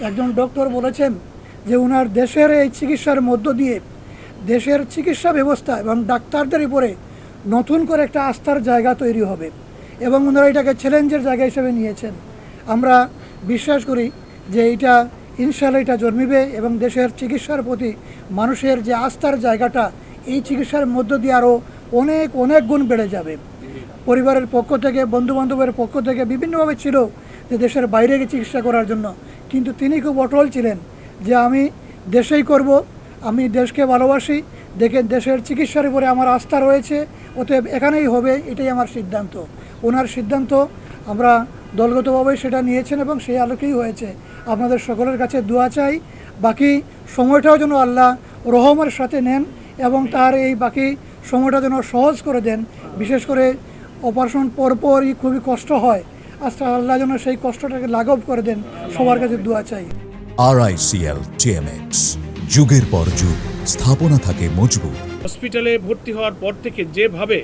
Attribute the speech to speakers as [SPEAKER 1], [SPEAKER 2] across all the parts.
[SPEAKER 1] একজন ডক্টর বলেছেন যে ওনার দেশের এই চিকিৎসার মধ্য দিয়ে দেশের চিকিৎসা ব্যবস্থা এবং ডাক্তারদের উপরে নতুন করে একটা আস্থার জায়গা তৈরি হবে এবং ওনারা এটাকে চ্যালেঞ্জের জায়গা হিসেবে নিয়েছেন। আমরা বিশ্বাস করি যে এটা ইনশাল্লাহ এটা জন্মিবে এবং দেশের চিকিৎসার প্রতি মানুষের যে আস্থার জায়গাটা, এই চিকিৎসার মধ্য দিয়ে আরও অনেক অনেক গুণ বেড়ে যাবে। পরিবারের পক্ষ থেকে, বন্ধুবান্ধবের পক্ষ থেকে বিভিন্নভাবে ছিল যে দেশের বাইরে গিয়ে চিকিৎসা করার জন্য। কিন্তু তিনি খুব অটল ছিলেন যে আমি দেশেই করব, আমি দেশকে ভালোবাসি, দেখে দেশের চিকিৎসার উপরে আমার আস্থা রয়েছে, অতএব এখানেই হবে, এটাই আমার সিদ্ধান্ত। ওনার সিদ্ধান্ত আমরা দলগতভাবে সেটা নিয়েছেন এবং সেই আলোকেই হয়েছে। আপনাদের সকলের কাছে দোয়া চাই, বাকি সময়টাও যেন আল্লাহ রহমের সাথে নেন এবং তার এই বাকি সময়টা যেন সহজ করে দেন। বিশেষ করে অপারেশন পরপরই খুবই কষ্ট হয়। আচ্ছা আল্লাহ যেন সেই কষ্টটাকে লাঘব করে দেন সবার কাছে দোয়া চাই।
[SPEAKER 2] আর আই আরআইসিএল টিএমএক্স যুগের পর যুগ স্থাপনা থাকে মজবুত।
[SPEAKER 3] হসপিটালে ভর্তি হওয়ার পর থেকে যেভাবে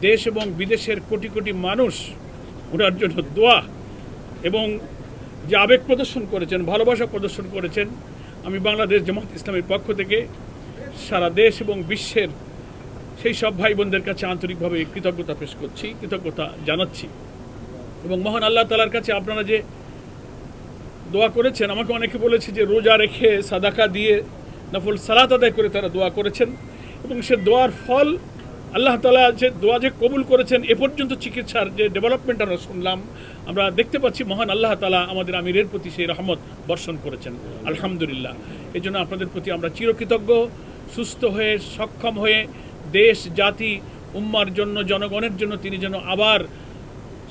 [SPEAKER 3] দেশ এবং বিদেশের কোটি কোটি মানুষ ওনার জন্য দোয়া এবং যে আবেগ প্রদর্শন করেছেন ভালোবাসা প্রদর্শন করেছেন আমি বাংলাদেশ জামাত ইসলামের পক্ষ থেকে সারা দেশ এবং বিশ্বের সেই সব ভাই বোনদের কাছে আন্তরিকভাবে কৃতজ্ঞতা পেশ করছি কৃতজ্ঞতা জানাচ্ছি। এবং মহান আল্লাহ তালার কাছে আপনারা যে দোয়া করেছেন, আমাকে অনেকে বলেছে যে রোজা রেখে সাদাকা দিয়ে নফল সালাত আদায় করে তারা দোয়া করেছেন এবং সে দোয়ার ফল আল্লাহ তালা যে দোয়া যে কবুল করেছেন, এ পর্যন্ত চিকিৎসার যে ডেভেলপমেন্ট আমরা শুনলাম, আমরা দেখতে পাচ্ছি মহান আল্লাহ তালা আমাদের আমিরের প্রতি সেই রহমত বর্ষণ করেছেন। আলহামদুলিল্লাহ। এই জন্য আপনাদের প্রতি আমরা চিরকৃতজ্ঞ, সুস্থ হয়ে, সক্ষম হয়ে দেশ, জাতি, উম্মার জন্য, জনগণের জন্য তিনি যেন আবার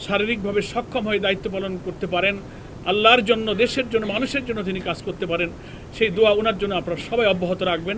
[SPEAKER 3] শারীরিকভাবে সক্ষম হয়ে দায়িত্ব পালন করতে পারেন। আল্লাহর জন্য, দেশের জন্য, মানুষের জন্য তিনি কাজ করতে পারেন। সেই দোয়া ওনার জন্য আপনারা সবাই অব্যাহত রাখবেন।